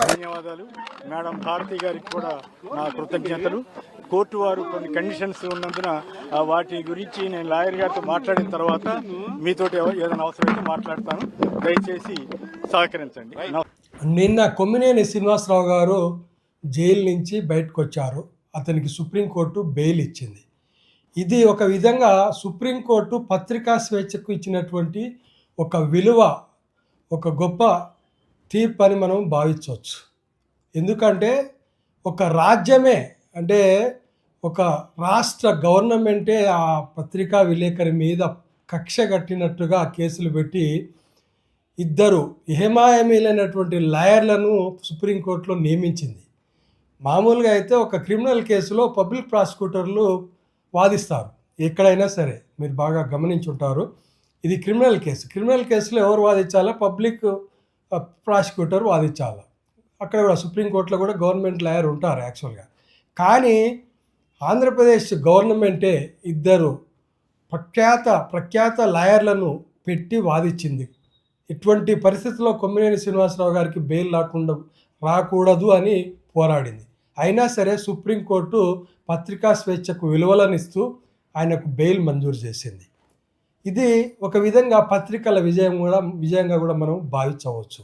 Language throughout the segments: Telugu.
ధన్యవాదాలు. మేడం భారతి గారికి కూడా నా కృతజ్ఞతలు. కోర్టు వారు కొన్ని కండిషన్స్ ఉన్నందున ఆ, వాటి గురించి నేను లాయర్ గారితో మాట్లాడిన తర్వాత మీతోటి ఏదైనా అవసరమైతే మాట్లాడతాను. దయచేసి సహకరించండి. నిన్న కొమ్మినేని శ్రీనివాసరావు గారు జైలు నుంచి బయటకు వచ్చారు అతనికి సుప్రీంకోర్టు బెయిల్ ఇచ్చింది. ఇది ఒక విధంగా సుప్రీంకోర్టు పత్రికా స్వేచ్ఛకు ఇచ్చినటువంటి ఒక విలువ ఒక గొప్ప తీర్పు అని మనం భావించవచ్చు. ఎందుకంటే ఒక రాజ్యమే అంటే ఒక రాష్ట్ర గవర్నమెంటే ఆ పత్రికా విలేకరి మీద కక్ష కట్టినట్టుగా కేసులు పెట్టి ఇద్దరు హేమాయమీలైనటువంటి లాయర్లను సుప్రీంకోర్టులో నియమించింది. మామూలుగా అయితే ఒక క్రిమినల్ కేసులో పబ్లిక్ ప్రాసిక్యూటర్లు వాదిస్తారు. ఎక్కడైనా సరే మీరు బాగా గమనించుంటారు. ఇది క్రిమినల్ కేసు. క్రిమినల్ కేసులో ఎవరు వాదించాలో? Public prosecutor వాదించాలా. అక్కడ కూడా సుప్రీంకోర్టులో కూడా గవర్నమెంట్ లాయర్ ఉంటారు యాక్చువల్గా కానీ ఆంధ్రప్రదేశ్ గవర్నమెంటే ఇద్దరు ప్రఖ్యాత ప్రఖ్యాత లాయర్లను పెట్టి వాదించింది. ఇటువంటి పరిస్థితుల్లో కొమ్మినేని శ్రీనివాసరావు గారికి బెయిల్ రాకుండా రాకూడదు అని పోరాడింది. అయినా సరే సుప్రీంకోర్టు పత్రికా స్వేచ్ఛకు విలువలనిస్తూ ఆయనకు బెయిల్ మంజూరు చేసింది. ఇది ఒక విధంగా పత్రికల విజయం కూడా విజయంగా కూడా మనం భావించవచ్చు.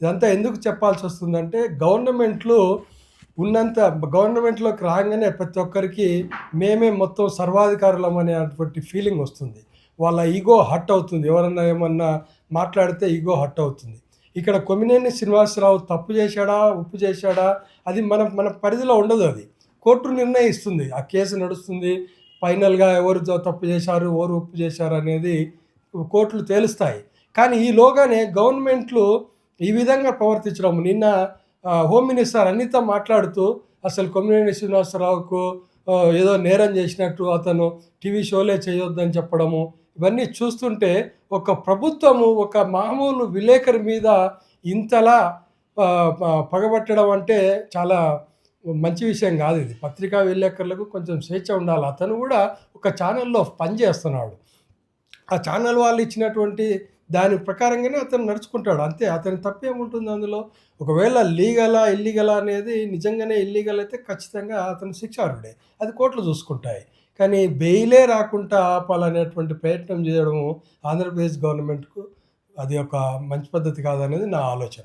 ఇదంతా ఎందుకు చెప్పాల్సి వస్తుందంటే గవర్నమెంట్లు ఉన్నంత గవర్నమెంట్లోకి రాగానే ప్రతి ఒక్కరికి మేమే మొత్తం సర్వాధికారులం అనేటువంటి ఫీలింగ్ వస్తుంది. వాళ్ళ ఈగో హట్ అవుతుంది. ఎవరన్నా ఏమన్నా మాట్లాడితే ఈగో హట్ అవుతుంది. ఇక్కడ కొమ్మినేని శ్రీనివాసరావు తప్పు చేశాడా ఉప్పు చేశాడా అది మన మన పరిధిలో ఉండదు అది. కోర్టు నిర్ణయిస్తుంది. ఆ కేసు నడుస్తుంది. ఫైనల్గా ఎవరు తప్పు చేశారు ఎవరు ఉప్పు చేశారు అనేది కోర్టులు తేలుస్తాయి. కానీ ఈలోగానే గవర్నమెంట్లు ఈ విధంగా ప్రవర్తించడం. నిన్న హోమ్ మినిస్టర్ అనిత మాట్లాడుతూ అసలు కొమ్మినేని శ్రీనివాసరావుకు ఏదో నేరం చేసినట్టు అతను టీవీ షోలే చేయొద్దని చెప్పడము ఇవన్నీ చూస్తుంటే ఒక ప్రభుత్వము ఒక మామూలు విలేకరి మీద ఇంతలా పగబట్టడం అంటే చాలా మంచి విషయం కాదు ఇది. పత్రికా విలేకరులకు కొంచెం స్వేచ్ఛ ఉండాలి. అతను కూడా ఒక ఛానల్లో పనిచేస్తున్నాడు ఆ ఛానల్ వాళ్ళు ఇచ్చినటువంటి దాని ప్రకారంగానే అతను నడుచుకుంటాడు. అంతే అతని తప్పేముంటుంది అందులో? ఒకవేళ లీగలా ఇల్లీగలా అనేది నిజంగానే ఇల్లీగల్ అయితే ఖచ్చితంగా అతను శిక్షార్హుడే. అది కోర్టులు చూసుకుంటాయి. కానీ బెయిలే రాకుండా ఆపాలనేటువంటి ప్రయత్నం చేయడము ఆంధ్రప్రదేశ్ గవర్నమెంట్కు అది ఒక మంచి పద్ధతి కాదనేది నా ఆలోచన.